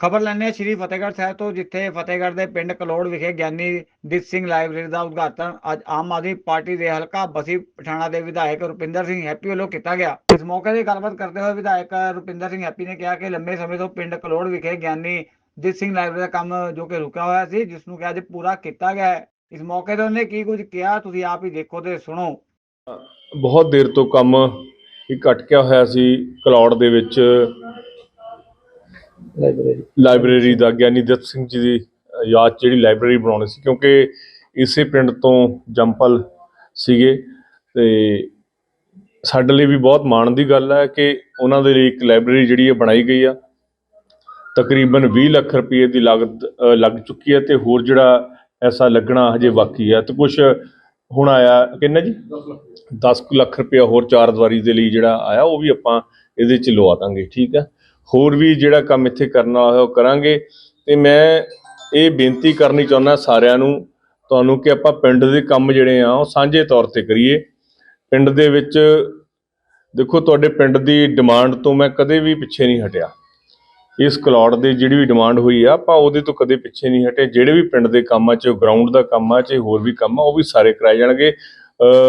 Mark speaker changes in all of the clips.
Speaker 1: ਖਬਰ ਲੈਣੇ ਹਾਂ, ਸ਼੍ਰੀ ਫਤਿਹਗੜ੍ਹ ਸਾਹਿਬ ਤੋਂ, ਜਿੱਥੇ ਫਤਿਹਗੜ੍ਹ ਦੇ ਪਿੰਡ ਕਲੋੜ ਵਿਖੇ ਗਿਆਨੀ ਦਿੱਤ ਸਿੰਘ ਲਾਇਬ੍ਰੇਰੀ ਦਾ ਉਦਘਾਟਨ ਅੱਜ ਆਮ ਆਦਮੀ ਪਾਰਟੀ ਦੇ ਹਲਕਾ ਬਸੀ ਪਠਾਣਾ ਦੇ ਵਿਧਾਇਕ ਰੁਪਿੰਦਰ ਸਿੰਘ ਹੈਪੀ ਵੱਲੋਂ ਕੀਤਾ ਗਿਆ। ਇਸ ਮੌਕੇ ਤੇ ਗੱਲਬਾਤ ਕਰਦੇ ਹੋਏ ਵਿਧਾਇਕ ਰੁਪਿੰਦਰ ਸਿੰਘ ਹੈਪੀ ਨੇ ਕਿਹਾ ਕਿ ਲੰਬੇ ਸਮੇਂ ਤੋਂ ਪਿੰਡ ਕਲੋੜ ਵਿਖੇ ਗਿਆਨੀ ਦਿੱਤ ਸਿੰਘ ਲਾਇਬ੍ਰੇਰੀ ਦਾ ਕੰਮ ਜੋ ਕਿ ਰੁਕਿਆ ਹੋਇਆ ਸੀ, ਜਿਸ ਨੂੰ ਕਿ ਅੱਜ ਪੂਰਾ ਕੀਤਾ ਗਿਆ ਹੈ। ਇਸ ਮੌਕੇ ਤੇ ਉਹਨੇ ਕੀ ਕੁਝ ਕਿਹਾ, ਤੁਸੀਂ ਆਪ ਹੀ ਦੇਖੋ ਤੇ ਸੁਣੋ।
Speaker 2: ਬਹੁਤ ਦੇਰ ਤੋਂ ਕੰਮ ਇੱਕ ਅਟਕਿਆ ਹੋਇਆ ਸੀ ਕਲੌੜ ਦੇ ਵਿੱਚ।
Speaker 1: ਲਾਇਬ੍ਰੇਰੀ।
Speaker 2: ਲਾਇਬ੍ਰੇਰੀ ਦਾ ਗਿਆਨੀ ਦੱਤ ਸਿੰਘ ਜੀ ਦੀ ਯਾਦ 'ਚ ਜਿਹੜੀ ਲਾਇਬ੍ਰੇਰੀ ਬਣਾਉਣੀ ਸੀ ਕਿਉਂਕਿ ਇਸੇ ਪਿੰਡ ਤੋਂ ਜੰਪਲ ਸੀਗੇ ਤੇ ਸਾਡੇ ਲਈ ਵੀ ਬਹੁਤ ਮਾਣ ਦੀ ਗੱਲ ਹੈ ਕਿ ਉਹਨਾਂ ਦੇ ਲਈ ਇੱਕ ਲਾਇਬ੍ਰੇਰੀ ਜਿਹੜੀ ਹੈ ਬਣਾਈ ਗਈ ਆ। ਤਕਰੀਬਨ 20 ਲੱਖ ਰੁਪਏ ਦੀ ਲਾਗਤ ਲੱਗ ਚੁੱਕੀ ਹੈ ਤੇ ਹੋਰ ਜਿਹੜਾ ਐਸਾ ਲੱਗਣਾ ਹਜੇ ਬਾਕੀ ਹੈ। ਤੇ ਕੁਝ ਹੁਣ ਆਇਆ ਕਿੰਨਾ ਜੀ? 10 ਕੁ ਲੱਖ ਰੁਪਇਆ ਹੋਰ ਚਾਰ ਦੀਵਾਰੀ ਦੇ ਲਈ ਜਿਹੜਾ ਆਇਆ ਉਹ ਵੀ ਆਪਾਂ ਇਹਦੇ ਚ ਲਵਾ ਦਾਂਗੇ ਠੀਕ ਹੈ? ਹੋਰ ਵੀ ਜਿਹੜਾ ਕੰਮ ਇੱਥੇ ਕਰਨ ਵਾਲਾ ਹੈ ਉਹ ਕਰਾਂਗੇ। ਤੇ ਮੈਂ ਇਹ ਬੇਨਤੀ ਕਰਨੀ ਚਾਹੁੰਦਾ ਸਾਰਿਆਂ ਨੂੰ, ਤੁਹਾਨੂੰ ਕਿ ਆਪਾਂ ਪਿੰਡ ਦੇ ਕੰਮ ਜਿਹੜੇ ਆ ਉਹ ਸਾਂਝੇ ਤੌਰ ਤੇ ਕਰੀਏ। ਪਿੰਡ ਦੇ ਵਿੱਚ ਦੇਖੋ, ਤੁਹਾਡੇ ਪਿੰਡ ਦੀ ਡਿਮਾਂਡ ਤੋਂ ਮੈਂ ਕਦੇ ਵੀ ਪਿੱਛੇ ਨਹੀਂ ਹਟਿਆ। ਇਸ ਕਲੌੜ ਦੀ ਜਿਹੜੀ ਵੀ ਡਿਮਾਂਡ ਹੋਈ ਆ, ਆਪਾਂ ਉਹਦੇ ਤੋਂ ਕਦੇ ਪਿੱਛੇ ਨਹੀਂ ਹਟੇ। ਜਿਹੜੇ ਵੀ ਪਿੰਡ ਦੇ ਕੰਮਾਂ 'ਚ ਗਰਾਊਂਡ ਦਾ ਕੰਮ ਆ, ਚਾਹੇ ਹੋਰ ਵੀ ਕੰਮ ਆ, ਉਹ ਵੀ ਸਾਰੇ ਕਰਾਏ ਜਾਣਗੇ।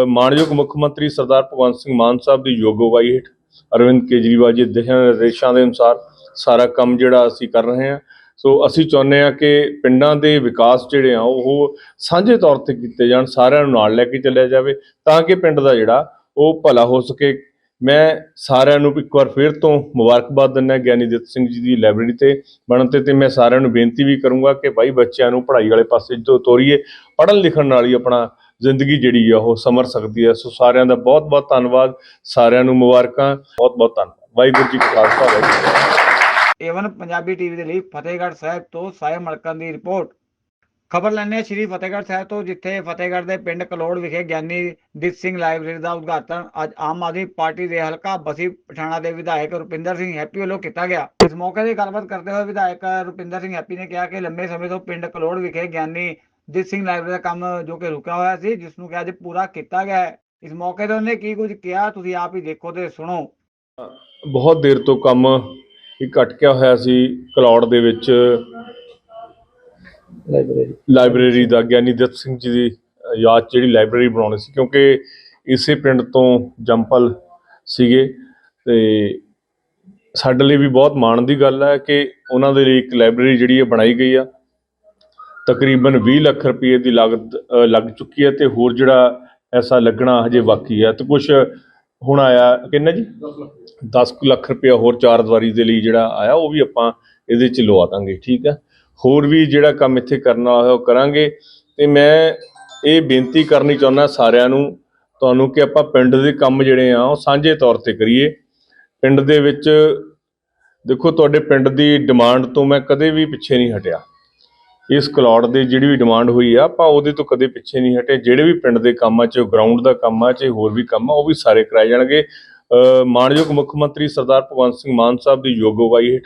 Speaker 2: ਮਾਨਯੋਗ ਮੁੱਖ ਮੰਤਰੀ ਸਰਦਾਰ ਭਗਵੰਤ ਸਿੰਘ ਮਾਨ ਸਾਹਿਬ ਦੀ ਯੋਗ ਅਗਵਾਈ ਹੇਠ। ਅਰਵਿੰਦ ਕੇਜਰੀਵਾਲ ਜੀ ਦਿਸ਼ਾ ਨਿਰਦੇਸ਼ਾਂ ਦੇ ਅਨੁਸਾਰ ਸਾਰਾ ਕੰਮ ਜਿਹੜਾ ਅਸੀਂ ਕਰ ਰਹੇ ਹਾਂ। ਸੋ ਅਸੀਂ ਚਾਹੁੰਦੇ ਹਾਂ ਕਿ ਪਿੰਡਾਂ ਦੇ ਵਿਕਾਸ ਜਿਹੜੇ ਆ, ਉਹ ਸਾਂਝੇ ਤੌਰ ਤੇ ਕੀਤੇ ਜਾਣ, ਸਾਰਿਆਂ ਨੂੰ ਨਾਲ ਲੈ ਕੇ ਚੱਲਿਆ ਜਾਵੇ, ਤਾਂ ਕਿ ਪਿੰਡ ਦਾ ਜਿਹੜਾ, ਉਹ ਭਲਾ ਹੋ ਸਕੇ। ਮੈਂ ਸਾਰਿਆਂ ਨੂੰ ਇੱਕ ਵਾਰ ਫਿਰ ਤੋਂ ਮੁਬਾਰਕਬਾਦ ਦਿੰਦਾ ਗਿਆਨੀ ਦਿੱਤ ਸਿੰਘ ਜੀ ਦੀ ਲਾਇਬ੍ਰੇਰੀ ਤੇ ਬਣਨ ਤੇ ਤੇ ਮੈਂ ਸਾਰਿਆਂ ਨੂੰ ਬੇਨਤੀ ਵੀ ਕਰੂੰਗਾ ਕਿ ਭਾਈ ਬੱਚਿਆਂ ਨੂੰ ਪੜ੍ਹਾਈ ਵਾਲੇ ਪਾਸੇ ਜੋ ਤੋਰੀਏ, ਪੜ੍ਹਨ ਲਿਖਣ ਨਾਲ ਹੀ ਆਪਣਾ ਜ਼ਿੰਦਗੀ ਜਿਹੜੀ ਆ ਉਹ ਸਮਰ ਸਕਦੀ ਹੈ ਸੋ ਸਾਰਿਆਂ ਦਾ ਬਹੁਤ ਬਹੁਤ ਧੰਨਵਾਦ। ਸਾਰਿਆਂ ਨੂੰ ਮੁਬਾਰਕਾਂ। ਬਹੁਤ ਬਹੁਤ ਧੰਨਵਾਦ। ਵਾਹਿਗੁਰੂ ਜੀ ਕਾ ਖਾਲਸਾ, ਵਾਹਿਗੁਰੂ
Speaker 1: ਏਵਨ ਪੰਜਾਬੀ ਟੀਵੀ ਦੇ ਲਈ ਫਤਿਹਗੜ੍ਹ ਸਾਹਿਬ ਤੋਂ ਸਾਹਿਬ ਮਲਕਨ ਦੀ ਰਿਪੋਰਟ। ਖਬਰ ਲੈਣੇ ਸ਼੍ਰੀ ਫਤਿਹਗੜ੍ਹ ਸਾਹਿਬ ਤੋਂ, ਜਿੱਥੇ ਫਤਿਹਗੜ੍ਹ ਦੇ ਪਿੰਡ ਕਲੋੜ ਵਿਖੇ ਗਿਆਨੀ ਦਿੱਤ ਸਿੰਘ ਲਾਇਬ੍ਰੇਰੀ ਦਾ ਉਦਘਾਟਨ ਅੱਜ ਆਮ ਆਦਮੀ ਪਾਰਟੀ ਦੇ ਹਲਕਾ ਬਸੀ ਪਠਾਣਾ ਦੇ ਵਿਧਾਇਕ ਰੁਪਿੰਦਰ ਸਿੰਘ ਹੈਪੀ ਵੱਲੋਂ ਕੀਤਾ ਗਿਆ। ਇਸ ਮੌਕੇ ਤੇ ਗੱਲਬਾਤ ਕਰਦੇ ਹੋਏ ਵਿਧਾਇਕ ਰੁਪਿੰਦਰ ਸਿੰਘ ਹੈਪੀ ਨੇ ਕਿਹਾ ਕਿ ਲੰਬੇ ਸਮੇਂ ਤੋਂ ਪਿੰਡ ਕਲੋੜ ਵਿਖੇ ਗਿਆਨੀ ਦਿੱਤ ਸਿੰਘ ਲਾਇਬ੍ਰੇਰੀ ਦਾ ਕੰਮ ਜੋ ਕਿ ਰੁਕਿਆ ਹੋਇਆ ਸੀ ਜਿਸ ਨੂੰ ਕਿ ਅੱਜ ਪੂਰਾ ਕੀਤਾ ਗਿਆ ਹੈ। ਇਸ ਮੌਕੇ ਤੇ ਉਹਨੇ ਕੀ ਕੁਝ ਕਿਹਾ ਤੁਸੀਂ ਆਪ ਹੀ ਦੇਖੋ ਤੇ ਸੁਣੋ।
Speaker 2: ਬਹੁਤ ਦੇਰ ਤੋਂ ਕੰਮ ਇੱਕ ਅਟਕਿਆ ਹੋਇਆ ਸੀ ਕਲੌੜ ਦੇ ਵਿੱਚ।
Speaker 1: ਲਾਇਬ੍ਰੇਰੀ
Speaker 2: ਲਾਇਬ੍ਰੇਰੀ ਦਾ ਗਿਆਨੀ ਦੱਤ ਸਿੰਘ ਜੀ ਦੀ ਯਾਦ 'ਚ ਜਿਹੜੀ ਲਾਇਬ੍ਰੇਰੀ ਬਣਾਉਣੀ ਸੀ ਕਿਉਂਕਿ ਇਸੇ ਪਿੰਡ ਤੋਂ ਜੰਪਲ ਸੀਗੇ ਤੇ ਸਾਡੇ ਲਈ ਵੀ ਬਹੁਤ ਮਾਣ ਦੀ ਗੱਲ ਹੈ ਕਿ ਉਹਨਾਂ ਦੇ ਲਈ ਇੱਕ ਲਾਇਬ੍ਰੇਰੀ ਜਿਹੜੀ ਹੈ ਬਣਾਈ ਗਈ ਆ। ਤਕਰੀਬਨ 20 ਲੱਖ ਰੁਪਏ ਦੀ ਲਾਗਤ ਲੱਗ ਚੁੱਕੀ ਹੈ ਤੇ ਹੋਰ ਜਿਹੜਾ ਐਸਾ ਲੱਗਣਾ ਹਜੇ ਬਾਕੀ ਹੈ। ਤੇ ਕੁਝ ਹੁਣ ਆਇਆ ਕਿੰਨਾ ਜੀ? 10 ਕੁ ਲੱਖ ਰੁਪਇਆ ਹੋਰ ਚਾਰ ਦੀਵਾਰੀ ਦੇ ਲਈ ਜਿਹੜਾ ਆਇਆ ਉਹ ਵੀ ਆਪਾਂ ਇਹਦੇ ਚ ਲਵਾ ਦਾਂਗੇ ਠੀਕ ਹੈ? ਹੋਰ ਵੀ ਜਿਹੜਾ ਕੰਮ ਇੱਥੇ ਕਰਨ ਵਾਲਾ ਹੈ ਉਹ ਕਰਾਂਗੇ। ਤੇ ਮੈਂ ਇਹ ਬੇਨਤੀ ਕਰਨੀ ਚਾਹੁੰਦਾ ਸਾਰਿਆਂ ਨੂੰ ਤੁਹਾਨੂੰ ਕਿ ਆਪਾਂ ਪਿੰਡ ਦੇ ਕੰਮ ਜਿਹੜੇ ਆ ਉਹ ਸਾਂਝੇ ਤੌਰ ਤੇ ਕਰੀਏ। ਪਿੰਡ ਦੇ ਵਿੱਚ ਦੇਖੋ ਤੁਹਾਡੇ ਪਿੰਡ ਦੀ ਡਿਮਾਂਡ ਤੋਂ ਮੈਂ ਕਦੇ ਵੀ ਪਿੱਛੇ ਨਹੀਂ ਹਟਿਆ। ਇਸ ਕਲੌੜ ਦੀ ਜਿਹੜੀ ਵੀ ਡਿਮਾਂਡ ਹੋਈ ਆ ਆਪਾਂ ਉਹਦੇ ਤੋਂ ਕਦੇ ਪਿੱਛੇ ਨਹੀਂ ਹਟੇ। ਜਿਹੜੇ ਵੀ ਪਿੰਡ ਦੇ ਕੰਮ ਕੰਮਾਂ 'ਚ ਗਰਾਊਂਡ ਦਾ ਕੰਮ ਆ ਚਾਹੇ ਹੋਰ ਵੀ ਕੰਮ ਆ ਉਹ ਵੀ ਸਾਰੇ ਕਰਾਏ ਜਾਣਗੇ। ਅ, ਮਾਣਯੋਗ ਮੁੱਖ ਮੰਤਰੀ ਸਰਦਾਰ ਭਗਵੰਤ ਸਿੰਘ ਮਾਨ ਸਾਹਿਬ ਦੀ ਯੋਗਵਾਈ ਹੇਠ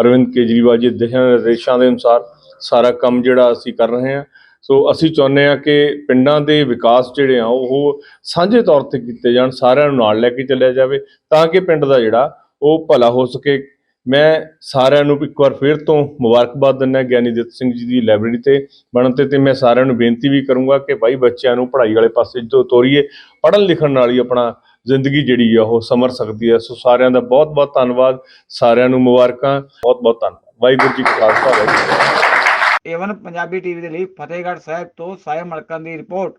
Speaker 2: ਅਰਵਿੰਦ ਕੇਜਰੀਵਾਲ ਜੀ ਦੇ ਦਿਸ਼ਾ ਨਿਰਦੇਸ਼ਾਂ ਦੇ ਅਨੁਸਾਰ ਸਾਰਾ ਕੰਮ ਜਿਹੜਾ ਅਸੀਂ ਕਰ ਰਹੇ ਹਾਂ। ਸੋ ਅਸੀਂ ਚਾਹੁੰਦੇ ਹਾਂ ਕਿ ਪਿੰਡਾਂ ਦੇ ਵਿਕਾਸ ਜਿਹੜੇ ਆ ਉਹ ਸਾਂਝੇ ਤੌਰ ਤੇ ਕੀਤੇ ਜਾਣ ਸਾਰਿਆਂ ਨੂੰ ਨਾਲ ਲੈ ਕੇ ਚੱਲਿਆ ਜਾਵੇ ਤਾਂ ਕਿ ਪਿੰਡ ਦਾ ਜਿਹੜਾ ਉਹ ਭਲਾ ਹੋ ਸਕੇ। ਮੈਂ ਸਾਰਿਆਂ ਨੂੰ ਇੱਕ ਵਾਰ ਫਿਰ ਤੋਂ ਮੁਬਾਰਕਬਾਦ ਦਿੰਦਾ ਗਿਆਨੀ ਦਿੱਤ ਸਿੰਘ ਜੀ ਦੀ ਲਾਇਬ੍ਰੇਰੀ ਤੇ ਬਣਨ ਤੇ ਤੇ ਮੈਂ ਸਾਰਿਆਂ ਨੂੰ ਬੇਨਤੀ ਵੀ ਕਰੂੰਗਾ ਕਿ ਭਾਈ ਬੱਚਿਆਂ ਨੂੰ ਪੜ੍ਹਾਈ ਵਾਲੇ ਪਾਸੇ ਤੋਂ ਤੋਰੀਏ, ਪੜ੍ਹਨ ਲਿਖਣ ਨਾਲ ਹੀ ਆਪਣਾ ਜ਼ਿੰਦਗੀ ਜਿਹੜੀ ਆ ਉਹ ਸਮਰ ਸਕਦੀ ਹੈ ਸੋ ਸਾਰਿਆਂ ਦਾ ਬਹੁਤ ਬਹੁਤ ਧੰਨਵਾਦ, ਸਾਰਿਆਂ ਨੂੰ ਮੁਬਾਰਕਾਂ ਬਹੁਤ ਬਹੁਤ ਧੰਨਵਾਦ। ਵਾਹਿਗੁਰੂ ਜੀ ਕਾ ਖਾਲਸਾ, ਵਾਹਿਗੁਰੂ ਜੀ
Speaker 1: ਏਵਨ ਪੰਜਾਬੀ ਟੀਵੀ ਦੇ ਲਈ ਫਤਿਹਗੜ੍ਹ ਸਾਹਿਬ ਤੋਂ ਸਾਹਿਬ ਮਲਕਨ ਦੀ ਰਿਪੋਰਟ।